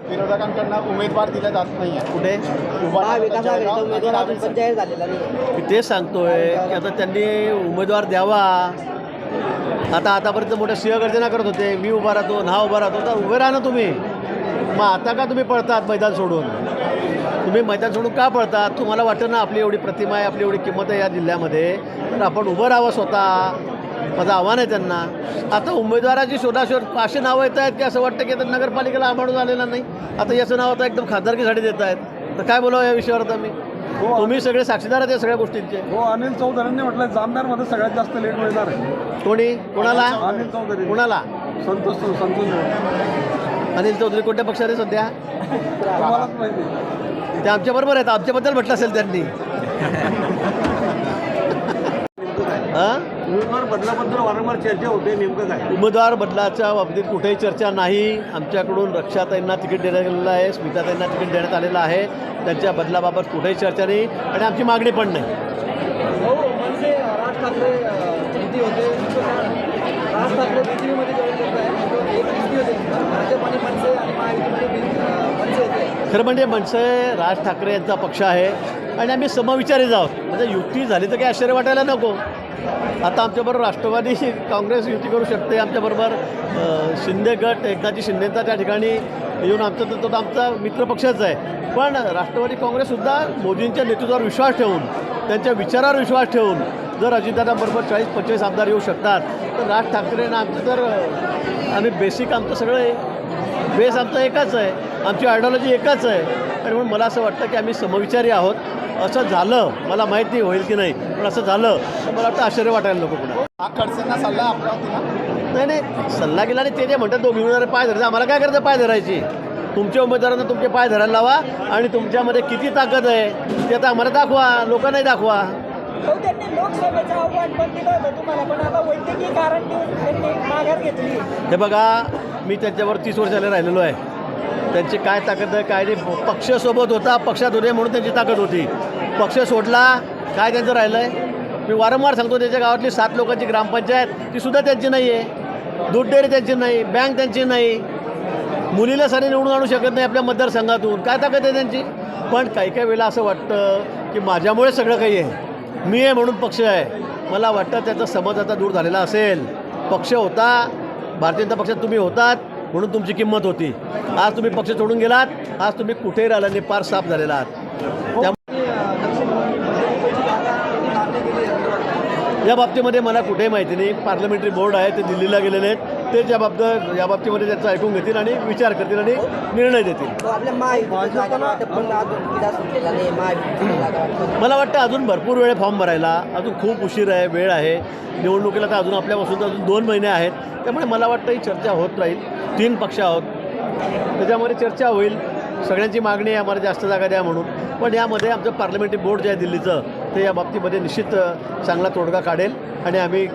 विरोधकांकडनं उमेदवार दिले जात नाही कुठे? महाविकास आघाडीचा जळगाव, उमेदवार अजून नगर पण जाहीर झालेला नाही. मी तेच सांगतोय की आता त्यांनी उमेदवार द्यावा. आता आतापर्यंत मोठ्या सिंहगर्जना करत होते. मी उभा राहतो ना उभा राहतो. तर उभे राहा ना तुम्ही. मग आता का तुम्ही पळतात मैदान सोडून? तुम्ही मैदान सोडून का पळतात? तुम्हाला वाटतं ना आपली एवढी प्रतिमा आहे आपली एवढी किंमत आहे या जिल्ह्यामध्ये. तर आपण उभं राहावं स्वतः. माझं आव्हान आहे त्यांना. आता उमेदवाराची शोधाशोध अशी नावं येत आहेत की असं वाटतं की आता नगरपालिकेला आमाडून आलेला नाही. आता याचं नाव आता एकदम खासदारकीसाठी देत आहेत. तर काय बोलावं या विषयावर आता मी? तुम्ही सगळे साक्षीदार आहेत या सगळ्या गोष्टींचे. हो अनिल चौधरींनी म्हटलं जामदारमध्ये सगळ्यात जास्त लेट मिळणार आहे. कोणी? कोणाला? अनिल चौधरी. कोणाला? संतोष संतोष. अनिल चौधरी कोणत्या पक्षात आहे सध्या? तुम्हालाच माहिती ते आमच्याबरोबर आहेत. आमच्याबद्दल म्हटलं असेल त्यांनी. हां उमेदवार बदलाबद्दल वारंवार चर्चा होते नेमकं काय? उमेदवार बदलाच्या बाबतीत कुठेही चर्चा नाही. आमच्याकडून रक्षाताईंना तिकीट देण्यात गेलेलं आहे स्मिताताईंना तिकीट देण्यात आलेलं आहे. त्यांच्या बदलाबाबत कुठेही चर्चा नाही आणि आमची मागणी पण नाही. हो म्हणजे राज ठाकरे होते? राज ठाकरे खरं म्हणजे मनसे राज ठाकरे यांचा पक्ष आहे. आणि आम्ही समविचारीच आहोत. म्हणजे युती झाली तर काही आश्चर्य वाटायला नको. आता आमच्याबरोबर राष्ट्रवादी काँग्रेस युती करू शकते आमच्याबरोबर शिंदे गट एकनाथजी शिंदेचा त्या ठिकाणी येऊन आमचा तो तो आमचा मित्रपक्षच आहे. पण राष्ट्रवादी काँग्रेससुद्धा मोदींच्या नेतृत्वावर विश्वास ठेवून त्यांच्या विचारावर विश्वास ठेवून जर अजितदादांबरोबर चाळीस पंचेचाळीस आमदार येऊ शकतात तर राज ठाकरेंना आमचं तर आम्ही बेसिक आमचं सगळं आहे बेस आमचं एकच आहे आमची आयडिओलॉजी एकच आहे. आणि म्हणून मला असं वाटतं की आम्ही समविचारी आहोत. असं झालं मला माहीत नाही होईल की नाही पण असं झालं तर मला वाटतं आश्चर्य वाटायला नको पुन्हा. हा खडसेंना सल्ला आपला दिला नाही नाही सल्ला गेला आणि ते जे म्हणतात दोघी मिळणारे पाय धरायचे आम्हाला काय करायचं पाय धरायची? तुमच्या उमेदवारांना तुमचे पाय धरायला लावा आणि तुमच्यामध्ये किती ताकद आहे ते आता आम्हाला दाखवा लोकांनाही दाखवा. हो माघार घेतली. हे बघा मी त्यांच्यावर तीस वर्षाला राहिलेलो आहे. त्यांची काय ताकद आहे काय नाही. पक्ष सोबत होता पक्षात होते म्हणून त्यांची ताकद होती. पक्ष सोडला काय त्यांचं राहिलं आहे मी वारंवार सांगतो त्याच्या गावातली सात लोकांची ग्रामपंचायत ती सुद्धा त्यांची नाही आहे दूध डेअरी त्यांची नाही बँक त्यांची नाही. मुलीला सारी निवडून आणू शकत नाही आपल्या मतदारसंघातून. काय ताकद आहे त्यांची? पण काही काही वेळेला असं वाटतं की माझ्यामुळे सगळं काही आहे. मी आहे म्हणून पक्ष आहे. मला वाटतं त्याचा समज आता दूर झालेला असेल. पक्ष होता. भारतीय जनता पक्षात तुम्ही होतात. म्हणून तुमची किंमत होती. आज तुम्ही पक्ष सोडून गेलात. आज तुम्ही कुठेही राहिला नाही पार साफ झालेला आहात. त्या या बाबतीमध्ये मला कुठेही माहिती नाही. पार्लमेंटरी बोर्ड आहे ते दिल्लीला गेलेले आहेत. ते त्या बाबत या बाबतीमध्ये त्याचं ऐकून घेतील आणि विचार करतील आणि निर्णय देतील. मला वाटतं अजून भरपूर वेळ फॉर्म भरायला. अजून खूप उशीर आहे वेळ आहे. निवडणुकीला तर अजून आपल्यापासून तर अजून दोन महिने आहेत. त्यामुळे मला वाटतं ही चर्चा होत राहील. तीन पक्ष आहोत. त्याच्यामध्ये चर्चा होईल. सगळ्यांची मागणी आहे आम्हाला जास्त जागा द्या म्हणून. पण यामध्ये आमचं पार्लमेंटरी बोर्ड जे आहे दिल्लीचं ते या बाबतीमध्ये निश्चित चांगला तोडगा काढेल. आणि आम्ही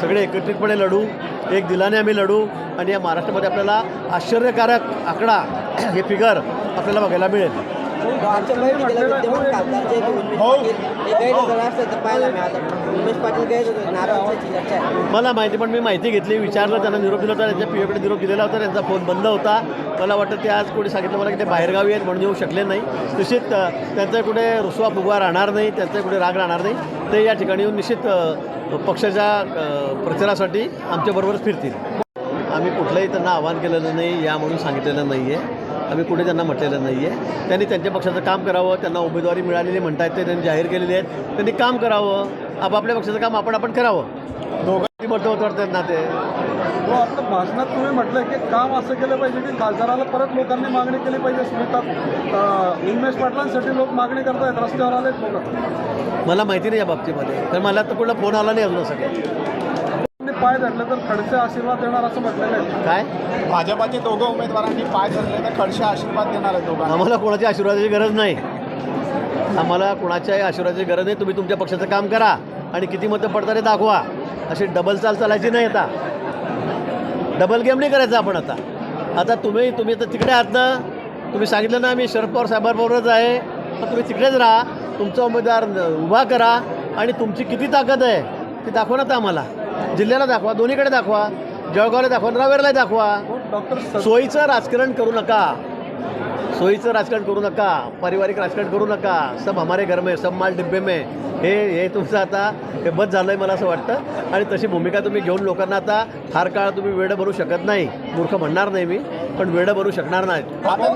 सगळे एकत्रितपणे लढू एक दिलाने आम्ही लढू आणि या महाराष्ट्रामध्ये आपल्याला आश्चर्यकारक आकडा हे फिगर आपल्याला बघायला मिळेल. हे. मला माहिती पण मी माहिती घेतली विचारलं त्यांना निरोप दिला होता त्यांच्या पिओकडे निरोप दिलेला होता त्यांचा फोन बंद होता. मला वाटतं ते आज कोणी सांगितलं मला की ते बाहेरगावी आहेत म्हणून येऊ शकले नाही. निश्चित त्यांचा कुठे रुसवा फुगवा राहणार नाही त्यांचा कुठे राग राहणार नाही. ते या ठिकाणी येऊन निश्चित पक्षाच्या प्रचारासाठी आमच्याबरोबरच फिरतील. आम्ही कुठलंही त्यांना आवाहन केलेलं नाही या म्हणून सांगितलेलं नाही आहे आम्ही कुठे त्यांना म्हटलेलं नाही आहे त्यांनी त्यांच्या पक्षाचं काम करावं त्यांना उमेदवारी मिळालेली म्हणतायत ते त्यांनी जाहीर केलेली आहेत. त्यांनी काम करावं आपापल्या पक्षाचं काम आपण आपण करावं. दोघांनी मतं होत वाटतात ना ते. हो आपलं भाषणात तुम्ही म्हटलं की काम असं केलं पाहिजे की खासदाराला परत लोकांनी मागणी केली पाहिजे. स्मिता अं, उमेश पाटलांसाठी लोक मागणी करतायत रस्त्यावर आलेत लोक. मला माहिती नाही या बाबतीमध्ये. तर मला तर कुठला फोन आला नाही अजून काही. पाय धरले तर खडसे आशीर्वाद देणार असं म्हटलेलं आहे काय? भाजपाचे दोघं उमेदवारांनी पाय धरले तर खडसे आशीर्वाद देणार आहेत दोघांना. आम्हाला कोणाच्या आशीर्वादाची गरज नाही. आम्हाला कोणाच्याही आशीर्वादाची गरज नाही. तुम्ही तुमच्या पक्षाचं काम करा आणि किती मतं पडतात ते दाखवा. अशी डबल चाल चालायची नाही आता. डबल गेम नाही करायचा आपण आता. आता तुम्ही तुम्ही तर तिकडे आहात ना. तुम्ही सांगितलं ना मी शरद पवार साहेबांबरोबरच आहे. तर तुम्ही तिकडेच राहा. तुमचा उमेदवार उभा करा आणि तुमची किती ताकद आहे ती दाखवा ना आता आम्हाला. जिल्ह्याला दाखवा दोन्हीकडे दाखवा जळगावला दाखवा रावेरला दाखवा. डॉक्टर सोयीचं राजकारण करू नका. सोयीचं राजकारण करू नका. पारिवारिक राजकारण करू नका. सब हमारे घर में सब माल डिब्बे में. हे हे तुमचं आता हे बद झालं आहे मला असं वाटतं. आणि तशी भूमिका तुम्ही घेऊन लोकांना आता फार काळ तुम्ही वेडं बनवू शकत नाही. मूर्ख म्हणणार नाही मी पण वेडं बनवू शकणार नाहीत आता